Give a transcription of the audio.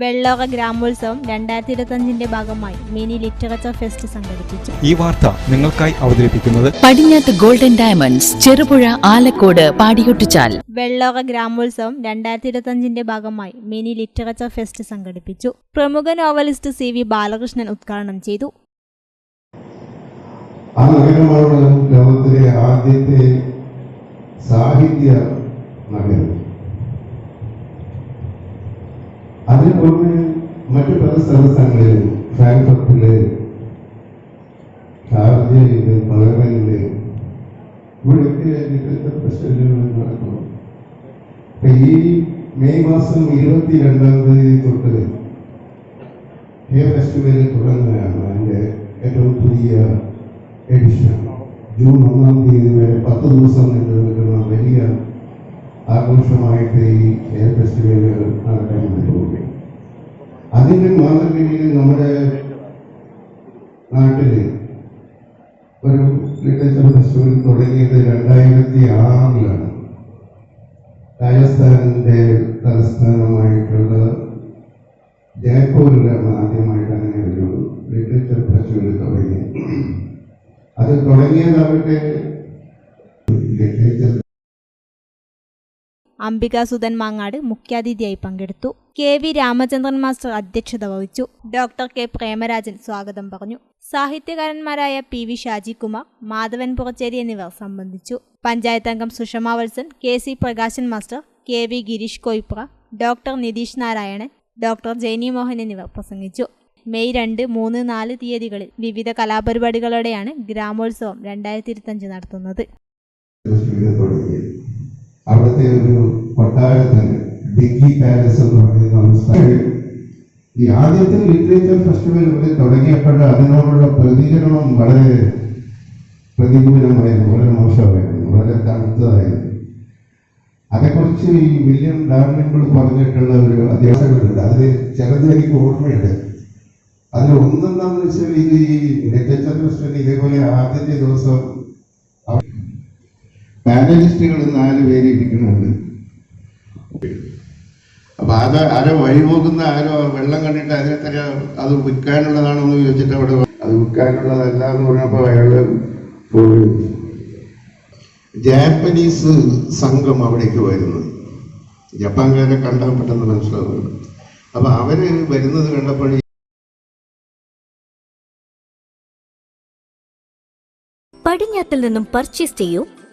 വെള്ളോറ ഗ്രാമോത്സവം രണ്ടായിരത്തി ഇരുപത്തഞ്ചിന്റെ ഭാഗമായി മിനി ലിറ്ററേച്ചർ ഫെസ്റ്റ് സംഘടിപ്പിച്ചു. ഈ വാർത്ത നിങ്ങൾക്കായി അവതരിപ്പിക്കുന്നത് പടിഞ്ഞാത്ത് ഗോൾഡൻ ഡയമണ്ട്സ് ചെറുപുഴ ആലക്കോട് പാടിയൊട്ടിച്ചാൽ. വെള്ളോറ ഗ്രാമോത്സവം രണ്ടായിരത്തി ഇരുപത്തഞ്ചിന്റെ ഭാഗമായി മിനി ലിറ്ററേച്ചർ ഫെസ്റ്റ് സംഘടിപ്പിച്ചു. പ്രമുഖ നോവലിസ്റ്റ് സി വി ബാലകൃഷ്ണൻ ഉദ്ഘാടനം ചെയ്തു. ലോകത്തിലെ ആദ്യത്തെ സാഹിത്യ നഗരം അതിന് മറ്റു പല സംസ്ഥാനങ്ങളിലും ഫ്രാങ്ക്ഫർട്ടിൽ ഷാർജയിൽ ബഹ്റൈനിൽ ഇവിടെയൊക്കെ മികച്ച പ്രശ്നങ്ങൾ നടക്കുന്നു. ഈ മെയ് മാസം ഇരുപത്തി രണ്ടാം തീയതി തൊട്ട് ഹേ ഫെസ്റ്റിവൽ തുടങ്ങുകയാണ്. അതിന്റെ ഏറ്റവും പുതിയ എഡിഷൻ ജൂൺ ഒന്നാം തീയതി വരെ പത്ത് ദിവസം നീണ്ടു നിൽക്കുന്ന വലിയ ആഘോഷമായിട്ട് ഈ എയർ ഫെസ്റ്റിവലുകൾ നടക്കാൻ വേണ്ടി അതിന്റെ മാതൃകയിൽ നമ്മുടെ നാട്ടിൽ ഒരു ലിറ്ററേച്ചർ ഫെസ്റ്റിവൽ തുടങ്ങിയത് രണ്ടായിരത്തി ആറിലാണ്. രാജസ്ഥാനിന്റെ തലസ്ഥാനമായിട്ടുള്ള ജയ്പൂരിലാണ് ആദ്യമായിട്ട് അങ്ങനെ ഒരു ലിറ്ററേച്ചർ ഫെസ്റ്റിവൽ തുടങ്ങി. അത് തുടങ്ങിയതാവട്ടെ അംബിക സുധൻ മാങ്ങാട് മുഖ്യാതിഥിയായി പങ്കെടുത്തു. കെ വി രാമചന്ദ്രൻ മാസ്റ്റർ അധ്യക്ഷത വഹിച്ചു. ഡോക്ടർ കെ പ്രേമരാജൻ സ്വാഗതം പറഞ്ഞു. സാഹിത്യകാരന്മാരായ പി വി ഷാജികുമാർ മാധവൻ പുറച്ചേരി എന്നിവർ സംബന്ധിച്ചു. പഞ്ചായത്ത് അംഗം Sushama Valsan K C Prakashan master K V Gireesh Koipra doctor Nitheesh Narayanan doctor Jeni Mohan എന്നിവർ പ്രസംഗിച്ചു. മെയ് രണ്ട് മൂന്ന് നാല് തീയതികളിൽ വിവിധ കലാപരിപാടികളോടെയാണ് ഗ്രാമോത്സവം രണ്ടായിരത്തി ഇരുപത്തഞ്ച് നടത്തുന്നത്. അവിടുത്തെ ഒരു കൊട്ടാരത്തിന് ഡിഗ്രി പാലസ് എന്ന് പറയുന്ന ഒരു സ്ഥലം ഈ ആദ്യത്തെ ലിറ്ററേച്ചർ ഫെസ്റ്റിവൽ ഇവിടെ തുടങ്ങിയപ്പോൾ അതിനോടുള്ള പ്രതികരണം വളരെ പ്രതികൂലമായിരുന്നു വളരെ മോശമായിരുന്നു വളരെ തണുത്തതായിരുന്നു. അതേക്കുറിച്ച് ഈ വില്യം ഡാർലിംഗിൾ പറഞ്ഞിട്ടുള്ള ഒരു അധ്യാപകരുണ്ട് അതിൽ ചിലത് എനിക്ക് ഓർമ്മയുണ്ട്. അതിൽ ഒന്നെന്താണെന്ന് വെച്ചാൽ ഇത് ഈ ലിറ്ററേച്ചർ ഫെസ്റ്റിവൽ ഇതേപോലെ ആദ്യത്തെ ദിവസം പാനലിസ്റ്റുകൾ നാല് പേര് ഇരിക്കുന്നുണ്ട്. അപ്പൊ അത് ആരോ വഴിപോകുന്ന ആരോ വെള്ളം കണ്ടിട്ട് അതിനെ തന്നെ അത് വിൽക്കാനുള്ളതാണോ എന്ന് ചോദിച്ചിട്ട് അവിടെ അത് വിൽക്കാനുള്ളതല്ല എന്ന് പറഞ്ഞപ്പോ അയാൾ ജാപ്പനീസ് സംഘം അവിടേക്ക് വരുന്നത് ജപ്പാൻകാരെ കണ്ടാൽ പെട്ടെന്ന് മനസ്സിലാവുന്നു അപ്പൊ അവർ വരുന്നത് കണ്ടപ്പോൾ പടിഞ്ഞാത്തിൽ നിന്നും പർച്ചേസ് ചെയ്യൂ.